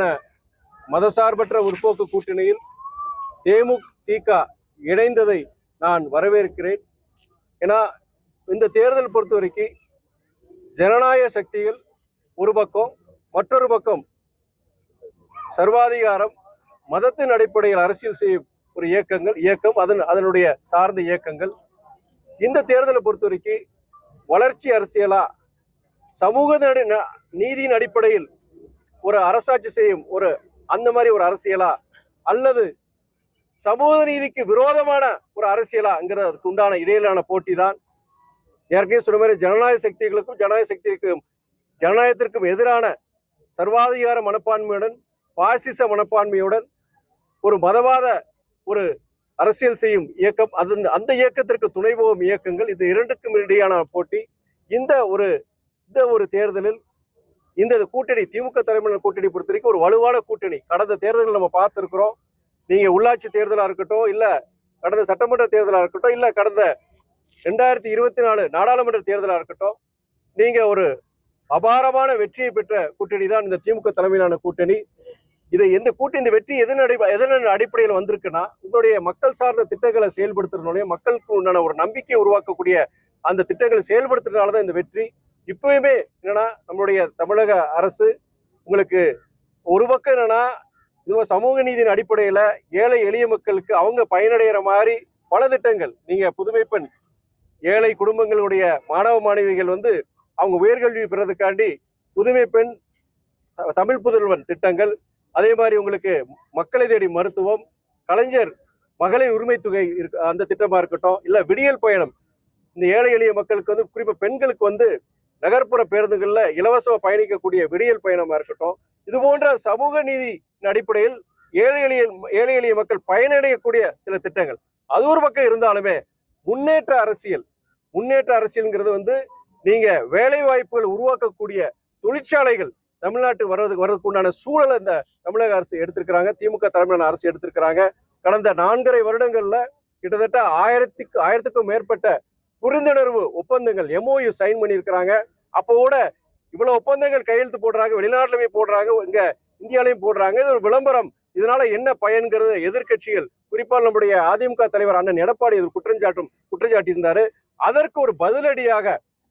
எதிரான மதசார்பற்ற முற்போக்கு கூட்டணியில் தேமுதிக இணைந்ததை நான் வரவேற்கிறேன். ஏன்னா இந்த தேர்தல் பொறுத்த வரைக்கும் ஜனநாயக சக்தியில் ஒரு பக்கம் மற்றொரு பக்கம் சர்வாதிகாரம் மதத்தின் அடிப்படையில் அரசியல் செய்யும் ஒரு இயக்கங்கள் இயக்கம் அதன் அதனுடைய சார்ந்த இயக்கங்கள். இந்த தேர்தலை பொறுத்த வரைக்கும் வளர்ச்சி அரசியலா சமூக நீதியின் அடிப்படையில் ஒரு அரசாட்சி செய்யும் ஒரு அந்த மாதிரி ஒரு அரசியலா அல்லது சமூக நீதிக்கு விரோதமான ஒரு அரசியலாங்கிறதுக்கு உண்டான இடையிலான போட்டி தான் ஏற்கனவே சொன்ன மாதிரி ஜனநாயக சக்திகளுக்கும் ஜனநாயக சக்திக்கும் ஜனநாயகத்திற்கும் எதிரான சர்வாதிகார மனப்பான்மையுடன் பாசிச மனப்பான்மையுடன் ஒரு மதவாத ஒரு அரசியல் செய்யும் இயக்கம் அது அந்த இயக்கத்திற்கு துணை போகும் இயக்கங்கள் இது இரண்டுக்கும் இடையான போட்டி. இந்த ஒரு இந்த ஒரு தேர்தலில் இந்த கூட்டணி திமுக தலைமையிலான கூட்டணி பொறுத்த வரைக்கும் ஒரு வலுவான கூட்டணி. கடந்த தேர்தலில் நம்ம பார்த்துருக்குறோம். நீங்க உள்ளாட்சி தேர்தலாக இருக்கட்டும் இல்ல கடந்த சட்டமன்ற தேர்தலாக இருக்கட்டும் இல்ல கடந்த ரெண்டாயிரத்தி இருபத்தி நாலு நாடாளுமன்ற தேர்தலாக இருக்கட்டும் நீங்க ஒரு அபாரமான வெற்றியை பெற்ற கூட்டணி தான் இந்த திமுக தலைமையிலான கூட்டணி. இதை எந்த கூட்டணி இந்த வெற்றி எதன் அடி எதன் அடிப்படையில் வந்திருக்குன்னா உங்களுடைய மக்கள் சார்ந்த திட்டங்களை செயல்படுத்துறதுனாலே மக்களுக்கு உண்டான ஒரு நம்பிக்கையை உருவாக்கக்கூடிய அந்த திட்டங்களை செயல்படுத்துறதுனால தான் இந்த வெற்றி. இப்பயுமே என்னன்னா நம்மளுடைய தமிழக அரசு உங்களுக்கு ஒரு பக்கம் என்னன்னா இது சமூக நீதியின் அடிப்படையில ஏழை எளிய மக்களுக்கு அவங்க பயனடைகிற மாதிரி பல திட்டங்கள். நீங்க புதுமை பெண் ஏழை குடும்பங்களுடைய மாணவ மாணவிகள் வந்து அவங்க உயர்கல்வி பெறதுக்காண்டி புதுமை பெண் தமிழ் புதல்வன் திட்டங்கள். அதே மாதிரி உங்களுக்கு மக்களை தேடி மருத்துவம் கலைஞர் மகளிர் உரிமை தொகை அந்த திட்டமா இருக்கட்டும் இல்ல விடியல் பயணம். இந்த ஏழை எளிய மக்களுக்கு வந்து குறிப்பா பெண்களுக்கு வந்து நகர்ப்புற பேருந்துகளில் இலவசமா பயணிக்கக்கூடிய விடியல் பயணமாக இருக்கட்டும் இது போன்ற சமூக நீதி அடிப்படையில் ஏழை எளிய ஏழை எளிய மக்கள் பயனடையக்கூடிய சில திட்டங்கள். அது ஒரு பக்கம் இருந்தாலுமே முன்னேற்ற அரசியல் முன்னேற்ற அரசியல்ங்கிறது வந்து நீங்க வேலை வாய்ப்புகள் உருவாக்கக்கூடிய தொழிற்சாலைகள் தமிழ்நாட்டு வர்றதுக்கு வர்றதுக்கு உண்டான சூழலை இந்த தமிழக அரசு எடுத்திருக்கிறாங்க திமுக தலைமையிலான அரசு எடுத்திருக்கிறாங்க. கடந்த நான்கரை வருடங்கள்ல கிட்டத்தட்ட ஆயிரத்துக்கு ஆயிரத்துக்கும் மேற்பட்ட புரிந்துணர்வு ஒப்பந்தங்கள் எம்ஓயு சைன் பண்ணியிருக்கிறாங்க. அப்போ கூட இவ்வளவு ஒப்பந்தங்கள் கையெழுத்து போடுறாங்க வெளிநாட்டுலயுமே போடுறாங்க இங்க இந்தியாலையும் போடுறாங்க. இது ஒரு விளம்பரம். இதனால என்ன பயன்கிறது? எதிர்க்கட்சிகள் குறிப்பா நம்முடைய அதிமுக தலைவர் அண்ணன் எடப்பாடி இது குற்றஞ்சாட்டும் குற்றஞ்சாட்டியிருந்தாரு. அதற்கு ஒரு பதிலடியாக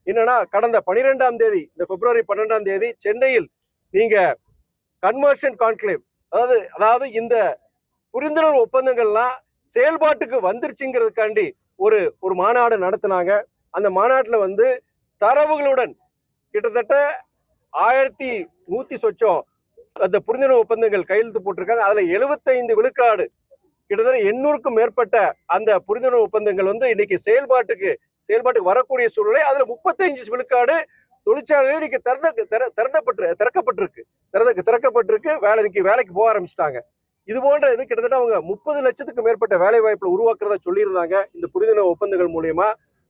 என்னன்னா கடந்த பனிரெண்டாம் தேதி இந்த பிப்ரவரி பன்னெண்டாம் தேதி சென்னையில் நீங்க கன்வர்ஷன் கான்க்ளேவ் அதாவது அதாவது இந்த புரிந்துணர்வு ஒப்பந்தங்கள்லாம் செயல்பாட்டுக்கு வந்துருச்சுங்கிறதுக்காண்டி ஒரு ஒரு மாநாடு நடத்தினாங்க. அந்த மாநாட்டில் வந்து தரவுகளுடன் கிட்டத்தட்ட ஆயிரத்தி நூற்றி சொச்சம் அந்த புரிந்துணர்வு ஒப்பந்தங்கள் கையெழுத்து போட்டிருக்காங்க. அதில் எழுபத்தைந்து விழுக்காடு கிட்டத்தட்ட எண்ணூறுக்கும் மேற்பட்ட அந்த புரிந்துணர்வு ஒப்பந்தங்கள் வந்து இன்னைக்கு செயல்பாட்டுக்கு செயல்பாட்டுக்கு வரக்கூடிய சூழ்நிலை. அதில் முப்பத்தஞ்சு விழுக்காடு தொழிற்சாலையில் இன்னைக்கு திறந்த திற- திறந்தப்பட்டு திறக்கப்பட்டிருக்கு. திறந்த திறக்கப்பட்டிருக்கு. வேலைக்கு வேலைக்கு போக ஆரம்பிச்சிட்டாங்க. இது போன்ற இது கிட்டத்தட்ட அவங்க முப்பது லட்சத்துக்கு மேற்பட்ட வேலை வாய்ப்புல உருவாக்குறதா சொல்லியிருந்தாங்க இந்த புரிதுணர்வு ஒப்பந்தங்கள் மூலியமா.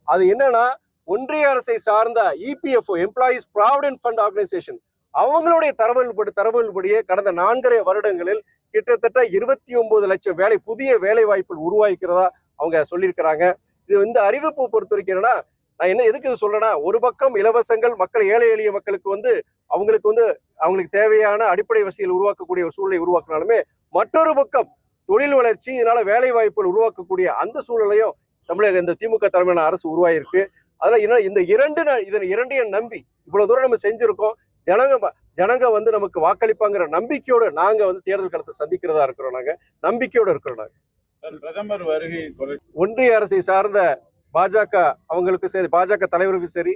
அது என்னன்னா ஒன்றிய அரசை சார்ந்த E EPFO employees provident fund organisation அவங்களுடைய தரவுகள் தரவுகள்படியே படியே கடந்த நான்கரை வருடங்களில் கிட்டத்தட்ட இருபத்தி ஒன்பது லட்சம் வேலை புதிய வேலை வாய்ப்புகள் உருவாக்கிறதா அவங்க சொல்லியிருக்கிறாங்க. இது வந்து அறிவிப்பு பொறுத்த வரைக்கும் என்னன்னா நான் என்ன எதுக்கு இது சொல்றேன்னா ஒரு பக்கம் இலவசங்கள் மக்கள் ஏழை எளிய மக்களுக்கு வந்து அவங்களுக்கு வந்து அவங்களுக்கு தேவையான அடிப்படை வசதிகள் உருவாக்கக்கூடிய ஒரு சூழ்நிலை உருவாக்கினாலுமே மற்றொரு பக்கம் தொழில் வளர்ச்சி இதனால வேலை வாய்ப்புகள் உருவாக்கக்கூடிய அந்த சூழ்நிலையும் தமிழக இந்த திமுக தலைமையிலான அரசு உருவாயிருக்கு. அதுல என்ன இந்த இரண்டு இதன் இரண்டையும் நம்பி இவ்வளவு தூரம் நம்ம செஞ்சிருக்கோம். ஜனங்க ஜனங்க வந்து நமக்கு வாக்களிப்பாங்கிற நம்பிக்கையோட நாங்க வந்து தேர்தல் காலத்தை சந்திக்கிறதா இருக்கிறோம் நாங்க. நம்பிக்கையோட இருக்கிறோம் நாங்க. பிரதமர் வருகை ஒன்றிய அரசை சார்ந்த பாஜக அவங்களுக்கு சரி பாஜக தலைவருக்கும் சரி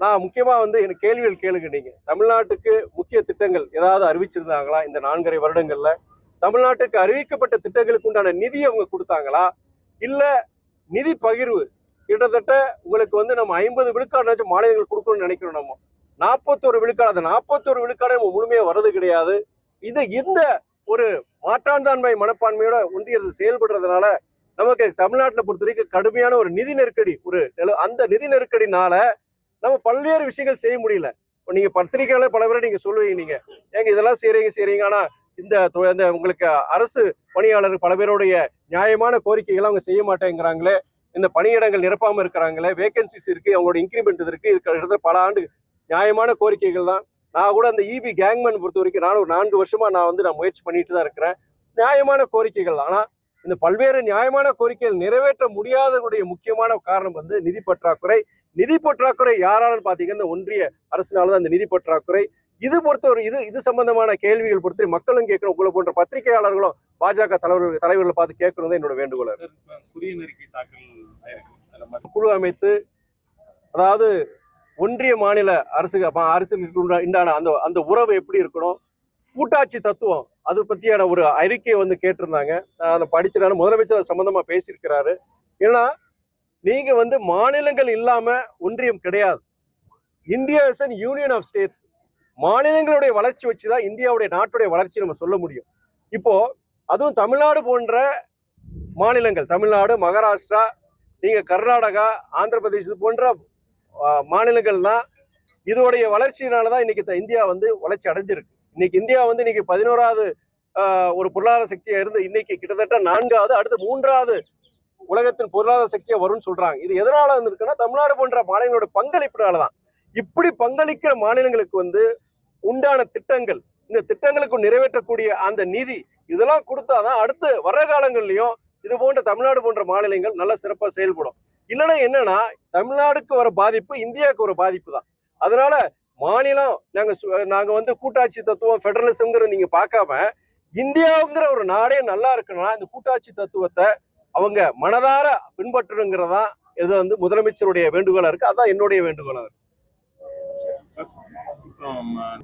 நான் முக்கியமாக வந்து எனக்கு கேள்விகள் கேளுங்க நீங்கள் தமிழ்நாட்டுக்கு முக்கிய திட்டங்கள் ஏதாவது அறிவிச்சிருந்தாங்களா இந்த நான்கரை வருடங்களில்? தமிழ்நாட்டுக்கு அறிவிக்கப்பட்ட திட்டங்களுக்கு உண்டான நிதி அவங்க கொடுத்தாங்களா? இல்லை நிதி பகிர்வு கிட்டத்தட்ட உங்களுக்கு வந்து நம்ம ஐம்பது விழுக்காடு மாநிலங்கள் கொடுக்கணும்னு நினைக்கிறோம் நம்ம. நாற்பத்தோரு விழுக்காடு அந்த நாற்பத்தோரு விழுக்காடு நம்ம முழுமையாக வர்றது கிடையாது. இது இந்த ஒரு மாற்றாந்தான்மை மனப்பான்மையோட ஒன்றிய அரசு செயல்படுறதுனால நமக்கு தமிழ்நாட்டில் பொறுத்த வரைக்கும் கடுமையான ஒரு நிதி நெருக்கடி ஒரு அந்த நிதி நெருக்கடினால நம்ம பல்வேறு விஷயங்கள் செய்ய முடியல. இப்போ நீங்க பத்திரிகையாளர் பல பேரை நீங்க சொல்லுவீங்க நீங்க. ஏங்க இதெல்லாம் செய்றீங்க செய்றீங்க. ஆனா இந்த இந்த உங்களுக்கு அரசு பணியாளர் பல பேருடைய நியாயமான கோரிக்கைகளை அவங்க செய்ய மாட்டேங்கிறாங்களே. இந்த பணியிடங்கள் நிரப்பாம இருக்கிறாங்களே. வேகன்சிஸ் இருக்கு அவங்களோட இன்க்ரிமெண்ட் இருக்கு. இருக்கிற இடத்துல பல ஆண்டு நியாயமான கோரிக்கைகள் தான். நான் கூட அந்த இபி கேங்மேன் பொறுத்த வரைக்கும் நான் ஒரு நான்கு வருஷமா நான் வந்து நான் முயற்சி பண்ணிட்டு தான் இருக்கிறேன். நியாயமான கோரிக்கைகள் ஆனா இந்த பல்வேறு நியாயமான கோரிக்கைகள் நிறைவேற்ற முடியாததுடைய முக்கியமான காரணம் வந்து நிதி பற்றாக்குறை. நிதி பற்றாக்குறை யாராலும் பாத்தீங்கன்னா இந்த ஒன்றிய அரசினால தான் இந்த நிதி பற்றாக்குறை. இது பொறுத்தவரை இது இது சம்பந்தமான கேள்விகள் பொறுத்தவரை மக்களும் கேட்கணும். உங்களை போன்ற பத்திரிகையாளர்களும் பாஜக தலைவர்கள் தலைவர்களை பார்த்து கேட்கணும் என்னோட வேண்டுகோள். குழு அமைத்து அதாவது ஒன்றிய மாநில அரசு அரசுக்கு உண்டான அந்த அந்த உறவு எப்படி இருக்கணும்? கூட்டாட்சி தத்துவம். அது பற்றியான ஒரு அறிக்கையை வந்து கேட்டிருந்தாங்க. நான் அதை படிச்சிருக்காரு முதலமைச்சர் அது பேசியிருக்கிறாரு. ஏன்னா நீங்கள் வந்து மாநிலங்கள் இல்லாமல் ஒன்றியம் கிடையாது. India is an union of states மாநிலங்களுடைய வளர்ச்சி வச்சு தான் இந்தியாவுடைய நாட்டுடைய வளர்ச்சி நம்ம சொல்ல முடியும். இப்போ அதுவும் தமிழ்நாடு போன்ற மாநிலங்கள். தமிழ்நாடு மகாராஷ்டிரா நீங்கள் கர்நாடகா ஆந்திர பிரதேஷ் இது போன்ற மாநிலங்கள் தான் இதோடைய வளர்ச்சியினால தான் இன்னைக்கு த- இந்தியா வந்து வளர்ச்சி அடைஞ்சிருக்கு. இன்னைக்கு இந்தியா வந்து இன்னைக்கு பதினோராவது ஒரு பொருளாதார சக்தியா இருந்து இன்னைக்கு கிட்டத்தட்ட நான்காவது அடுத்து மூன்றாவது உலகத்தின் பொருளாதார சக்தியா வரும்னு சொல்றாங்க. இது எதனால இருந்திருக்குன்னா தமிழ்நாடு போன்ற மாநிலங்களோட பங்களிப்புனாலதான் இப்படி பங்களிக்கிற மாநிலங்களுக்கு வந்து உண்டான திட்டங்கள் இந்த திட்டங்களுக்கு நிறைவேற்றக்கூடிய அந்த நிதி இதெல்லாம் கொடுத்தாதான் அடுத்து வர காலங்கள்லயும் இது போன்ற தமிழ்நாடு போன்ற மாநிலங்கள் நல்ல சிறப்பாக செயல்படும். இல்லைன்னா என்னன்னா தமிழ்நாடுக்கு வர பாதிப்பு இந்தியாவுக்கு ஒரு பாதிப்பு தான். அதனால மாநிலம் நாங்க சு- நாங்க வந்து கூட்டாட்சி தத்துவம் ஃபெடரலிசம்ங்கிற நீங்க பார்க்காம இந்தியாவுங்கிற ஒரு நாடே நல்லா இருக்குன்னா இந்த கூட்டாட்சி தத்துவத்தை அவங்க மனதார பின்பற்றணுங்கிறதா இது வந்து முதலமைச்சருடைய வேண்டுகோளா இருக்கு. அதான் என்னுடைய வேண்டுகோளா இருக்கு.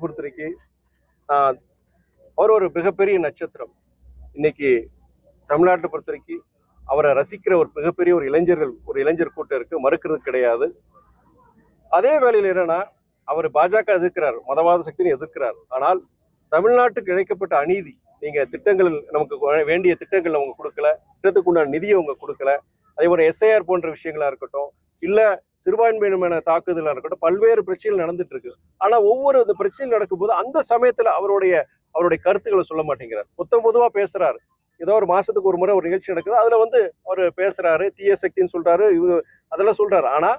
பொறுத்தவரைக்கு அவர் ஒரு மிகப்பெரிய நட்சத்திரம். இன்னைக்கு தமிழ்நாட்டை பொறுத்தவரைக்கும் அவரை ரசிக்கிற ஒரு மிகப்பெரிய ஒரு இளைஞர்கள் ஒரு இளைஞர் கூட்டம் இருக்கு. மறுக்கிறது கிடையாது. அதே வேளையில் என்னன்னா அவர் பாஜக எதிர்க்கிறார் மதவாத சக்தியை எதிர்க்கிறார். ஆனால் தமிழ்நாட்டுக்கு இழைக்கப்பட்ட அநீதி நீங்க திட்டங்கள் நமக்கு வேண்டிய திட்டங்கள் அவங்க கொடுக்கல திட்டத்துக்குண்டான நிதியை அவங்க கொடுக்கல அதே போல எஸ்ஐஆர் போன்ற விஷயங்களா இருக்கட்டும் இல்ல சிறுபான்மையினமான தாக்குதலாக இருக்கட்டும் பல்வேறு பிரச்சனைகள் நடந்துட்டு இருக்கு. ஆனா ஒவ்வொரு இந்த பிரச்சனையும் நடக்கும்போது அந்த சமயத்துல அவருடைய அவருடைய கருத்துக்களை சொல்ல மாட்டேங்கிறார். புத்தம் பொதுவா பேசுறாரு. ஏதோ ஒரு மாசத்துக்கு ஒரு முறை ஒரு நிகழ்ச்சி நடக்குது அதுல வந்து அவர் பேசுறாரு தீய சக்தின்னு சொல்றாரு இவங்க அதெல்லாம் சொல்றாரு. ஆனா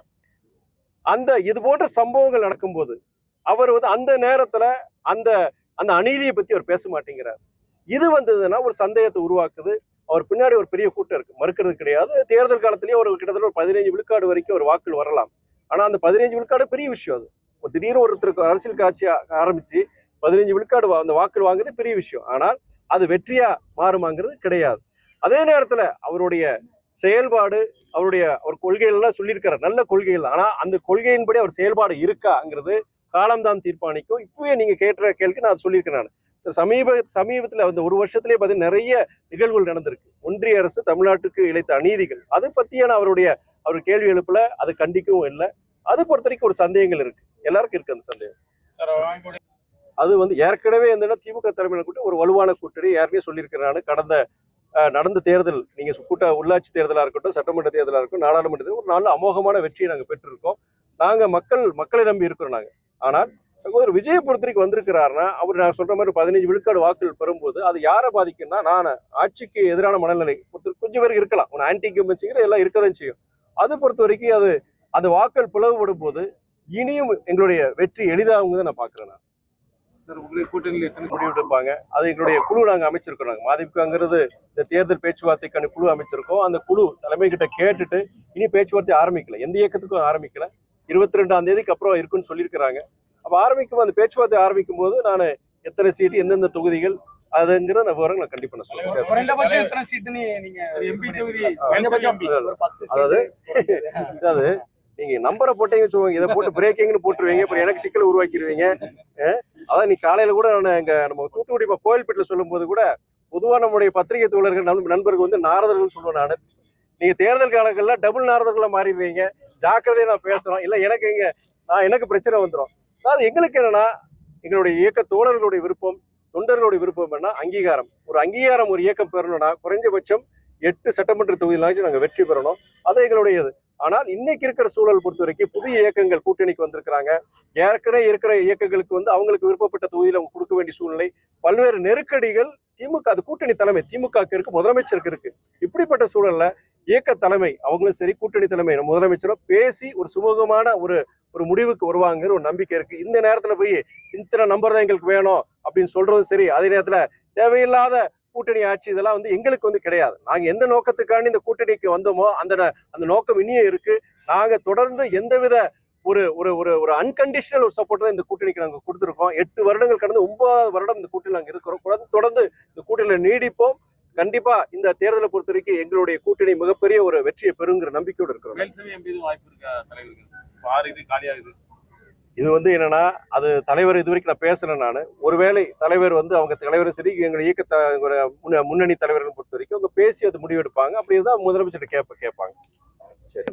அந்த இது போன்ற சம்பவங்கள் நடக்கும்போது அவர் வந்து அந்த நேரத்துல அந்த அந்த அநீதியை பத்தி அவர் பேச மாட்டேங்கிறார். இது வந்ததுன்னா ஒரு சந்தேகத்தை உருவாக்குது. அவர் பின்னாடி ஒரு பெரிய கூட்டம் இருக்கு. மறுக்கிறது கிடையாது. தேர்தல் காலத்திலேயே ஒரு கிட்டத்தட்ட ஒரு பதினைஞ்சு விழுக்காடு வரைக்கும் ஒரு வாக்குகள் வரலாம். ஆனா அந்த பதினைஞ்சு விழுக்காடு பெரிய விஷயம் அது. ஒரு திடீர்னு ஒருத்தருக்கு அரசியல் காட்சி ஆரம்பிச்சு பதினைஞ்சு விழுக்காடு வா- அந்த வாக்குகள் வாங்குறது பெரிய விஷயம். ஆனால் அது வெற்றியா மாறுமாங்கிறது கிடையாது. அதே நேரத்துல அவருடைய செயல்பாடு அவருடைய அவர் கொள்கைகள் எல்லாம் நல்ல கொள்கைகள். ஆனா அந்த கொள்கையின்படி அவர் செயல்பாடு இருக்காங்கிறது காலம்தான் தீர்ப்பாணிக்கும் இப்பவே நீங்க கேட்ட கேள்விக்கு நான் சொல்லியிருக்கேன் நான். சமீப சமீபத்துல அந்த ஒரு வருஷத்திலே பார்த்தீங்கன்னா நிறைய நிகழ்வுகள் நடந்திருக்கு. ஒன்றிய அரசு தமிழ்நாட்டுக்கு இழைத்த அநீதிகள். அது பற்றியான அவருடைய அவர் கேள்வி எழுப்பல அது கண்டிக்கவும் இல்லை. அது பொறுத்த வரைக்கும் ஒரு சந்தேகங்கள் இருக்கு. எல்லாருக்கும் இருக்கு அந்த சந்தேகம். அது வந்து ஏற்கனவே இந்த திமுக தலைமையில கூட்டி ஒரு வலுவான கூட்டணி ஏற்கனவே சொல்லியிருக்கிறான்னு கடந்த நடந்த தேர்தல் நீங்கள் கூட்ட உள்ளாட்சி தேர்தலாக இருக்கட்டும் சட்டமன்ற தேர்தலாக இருக்கட்டும் நாடாளுமன்ற தேர்தல் ஒரு நல்ல அமோகமான வெற்றியை நாங்கள் பெற்றிருக்கோம். நாங்கள் மக்கள் மக்களை நம்பி இருக்கிறோம் நாங்கள் ஆனால் சகோதரர் விஜய பொறுத்தவரைக்கும் வந்திருக்கிறாருன்னா அவர் நான் சொல்ற மாதிரி பதினஞ்சு விழுக்காடு வாக்குகள் பெறும்போது அது யாரை பாதிக்கும்னா நான் ஆட்சிக்கு எதிரான மனநிலை ஒருத்தர் கொஞ்சம் பேருக்கு இருக்கலாம். ஒன்று ஆன்டி கம்பன்சிங்கிற எல்லாம் இருக்கதான் செய்யும். அதை பொறுத்த வரைக்கும் அது அந்த வாக்கள் பிளவுபடும் போது இனியும் எங்களுடைய வெற்றி எளிதாகுங்க நான் பார்க்குறேன் நான். உங்களுடைய கூட்டணியில் எத்தனை முடிவெடுப்பாங்க அது எங்களுடைய குழு நாங்க அமைச்சிருக்கோம். நாங்க மதிப்புங்கிறது இந்த தேர்தல் பேச்சுவார்த்தைக்கான குழு அமைச்சிருக்கோம். அந்த குழு தலைமை கிட்ட கேட்டுட்டு இனி பேச்சுவார்த்தை ஆரம்பிக்கல. எந்த இயக்கத்துக்கும் ஆரம்பிக்கல. இருபத்தி ரெண்டாம் தேதிக்கு அப்புறம் இருக்குன்னு சொல்லியிருக்கிறாங்க. அப்ப ஆரம்பிக்கும் அந்த பேச்சுவார்த்தை ஆரம்பிக்கும் போது நான் எத்தனை சீட்டு எந்தெந்த தொகுதிகள் அதுங்கிற நான் விவரம் நான் கண்டிப்பா நான் சொல்லுவேன் குறைந்தபட்சம் எத்தனை சீட்டுன்னு நீங்க எம்பி தொகுதி அதாவது அதாவது நீங்க நம்பரை போட்டீங்க சொல்லுவாங்க இதை போட்டு பிரேக்கிங்னு போட்டுருவீங்க. அப்புறம் எனக்கு சிக்கல் உருவாக்கிடுவீங்க அதான் நீ காலையில கூட நான் இங்க நம்ம தூத்துக்குடி கோயில்பேட்டில் கோயில்பேட்டில் சொல்லும்போது கூட பொதுவா நம்முடைய பத்திரிகை தோழர்கள் நண்ப- நண்பர்கள் வந்து நாரதர்கள் சொல்லுவேன் நான். நீங்க தேர்தல் காலங்கள்ல டபுள் நாரதர்களா மாறிடுவீங்க. ஜாக்கிரதையை நான் பேசுறோம் இல்ல எனக்கு இங்க நான் எனக்கு பிரச்சனை வந்துடும் அதாவது எங்களுக்கு என்னன்னா எங்களுடைய இயக்க தோழர்களுடைய விருப்பம் தொண்டர்களுடைய விருப்பம் என்ன அங்கீகாரம். ஒரு அங்கீகாரம் ஒரு இயக்கம் பெறணும்னா குறைஞ்சபட்சம் எட்டு சட்டமன்ற தொகுதியிலாச்சும் நாங்கள் வெற்றி பெறணும். அது எங்களுடையது. ஆனால் இன்னைக்கு இருக்கிற சூழல் பொறுத்த வரைக்கும் புதிய இயக்கங்கள் கூட்டணிக்கு வந்திருக்கிறாங்க. ஏற்கனவே இருக்கிற இயக்கங்களுக்கு வந்து அவங்களுக்கு விருப்பப்பட்ட தொகுதியில் அவங்க கொடுக்க வேண்டிய சூழ்நிலை. பல்வேறு நெருக்கடிகள் திமுக அது கூட்டணி தலைமை திமுக இருக்கு முதலமைச்சருக்கு இருக்கு. இப்படிப்பட்ட சூழல்ல இயக்க தலைமை அவங்களும் சரி கூட்டணி தலைமை முதலமைச்சரும் பேசி ஒரு சுமூகமான ஒரு ஒரு முடிவுக்கு வருவாங்கிற ஒரு நம்பிக்கை இருக்கு. இந்த நேரத்துல போய் இத்தனை நம்பர் தான் எங்களுக்கு வேணும் அப்படின்னு சொல்றதும் சரி அதே நேரத்துல தேவையில்லாத கூட்டணி ஆட்சி இதெல்லாம் வந்து எங்களுக்கு வந்து கிடையாது. நாங்க எந்த நோக்கத்துக்காண்டி இந்த கூட்டணிக்கு வந்தோமோ அந்த அந்த நோக்கம் இனியே இருக்கு. நாங்க தொடர்ந்து எந்தவித ஒரு ஒரு ஒரு ஒரு அன்கண்டிஷனல் ஒரு சப்போர்ட் தான் இந்த கூட்டணிக்கு நாங்கள் கொடுத்துருக்கோம். எட்டு வருடங்கள் கடந்து ஒன்பதாவது வருடம் இந்த கூட்டணியில் நாங்கள் இருக்கிறோம். தொடர்ந்து- தொடர்ந்து இந்த கூட்டணியில் நீடிப்போம். கண்டிப்பா இந்த தேர்தலை பொறுத்த வரைக்கும் எங்களுடைய கூட்டணி மிகப்பெரிய ஒரு வெற்றியை பெறுங்கிற நம்பிக்கையோடு இருக்கிறோம். வாய்ப்பு இருக்கா தலைவர்கள் ஆறு இது காலியாகுது. இது வந்து என்னன்னா அது தலைவர் இது வரைக்கும் நான் பேசுறேன் நான். ஒருவேளை தலைவர் வந்து அவங்க தலைவரும் சரி எங்க இயக்க முன்னணி தலைவர்கள் பொறுத்த வரைக்கும் அவங்க பேசி அது முடிவெடுப்பாங்க. அப்படி இருந்தால் முதலமைச்சர் கேட்ப கேட்பாங்க.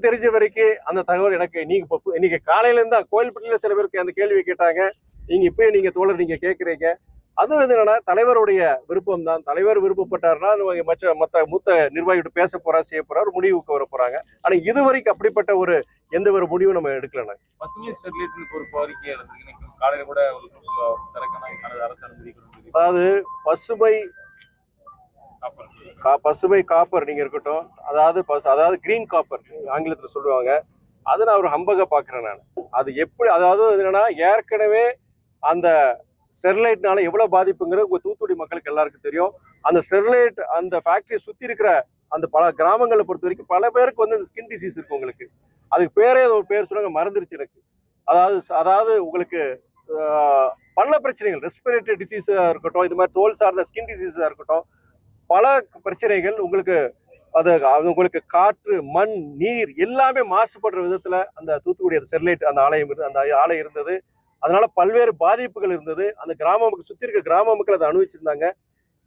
தெரிஞ்ச வரைக்கும் அந்த தகவல் எனக்கு நீங்க இப்போ இன்னைக்கு காலையில இருந்தா கோயில்பட்டியில சில பேருக்கு அந்த கேள்வி கேட்டாங்க. நீங்க இப்பயே நீங்க தோழர் நீங்க கேட்கறீங்க அது வந்து என்னன்னா தலைவருடைய விருப்பம் தான் தலைவர் விருப்பப்பட்டாருன்னா நம்ம மற்ற மத்த மூத்த நிர்வாகிகிட்ட பேச போறா செய்ய போறா ஒரு முடிவுக்கு வர போறாங்க. ஆனா இது வரைக்கும் அப்படிப்பட்ட ஒரு எந்த ஒரு முடிவும் நம்ம எடுக்கல நாங்க. பசுமை ஸ்டெர்லைட்னு ஒரு கோரிக்கை காலையில கூட அதாவது பசுமை பசுமை காப்பர் நீங்க இருக்கட்டும். அதாவது அதாவது கிரீன் காப்பர் ஆங்கிலத்துல சொல்லுவாங்க. அதை நான் ஒரு ஹம்பக பாக்குறேன் நான். அது எப்படி அதாவது என்னன்னா ஏற்கனவே அந்த ஸ்டெர்லைட்னால எவ்வளவு பாதிப்புங்கிறது உங்க தூத்துக்குடி மக்களுக்கு எல்லாருக்கும் தெரியும். அந்த ஸ்டெர்லைட் அந்த ஃபேக்டரியை சுத்தி இருக்கிற அந்த பல கிராமங்களை பொறுத்த வரைக்கும் பல பேருக்கு வந்து இந்த ஸ்கின் டிசீஸ் இருக்கு உங்களுக்கு. அதுக்கு பேரே ஒரு பேர் சொன்னாங்க மறந்துருச்சு எனக்கு. அதாவது அதாவது உங்களுக்கு பல பிரச்சனைகள் ரெஸ்பிரேட்டரி டிசீஸாக இருக்கட்டும் இது மாதிரி தோல் சார்ந்த ஸ்கின் டிசீஸாக இருக்கட்டும் பல பிரச்சனைகள் உங்களுக்கு அது உங்களுக்கு காற்று மண் நீர் எல்லாமே மாசுபடுற விதத்தில் அந்த தூத்துக்குடி அந்த ஸ்டெர்லைட் அந்த ஆலயம் அந்த ஆலை இருந்தது. அதனால பல்வேறு பாதிப்புகள் இருந்தது. அந்த கிராம மக்கள் சுத்தி இருக்க கிராம மக்கள் அதை அனுபவிச்சிருந்தாங்க.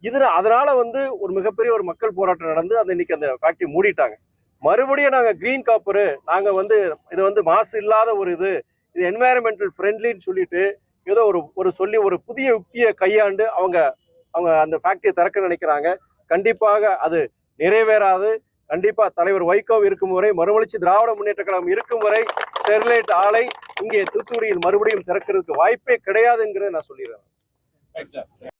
இதுல அதனால வந்து ஒரு மிகப்பெரிய ஒரு மக்கள் போராட்டம் நடந்து அந்த இன்னைக்கு அந்த ஃபேக்டரி மூடிட்டாங்க. மறுபடியும் நாங்க கிரீன் காப்பரு நாங்க வந்து இது வந்து மாசு இல்லாத ஒரு இது இது என்வாயரமெண்டல் ஃப்ரெண்ட்லின்னு சொல்லிட்டு ஏதோ ஒரு ஒரு சொல்லி ஒரு புதிய யுக்தியை கையாண்டு அவங்க அவங்க அந்த ஃபேக்டரியை திறக்க நினைக்கிறாங்க. கண்டிப்பாக அது நிறைவேறாது. கண்டிப்பா தலைவர் வைகோ இருக்கும் வரை மறுமலர்ச்சி திராவிட முன்னேற்ற கழகம் இருக்கும் வரை ஸ்டெர்லைட் ஆலை இங்கே தூத்துக்குடியில் மறுபடியும் திறக்கிறதுக்கு வாய்ப்பே கிடையாதுங்கிறத நான் சொல்லிடுறேன்.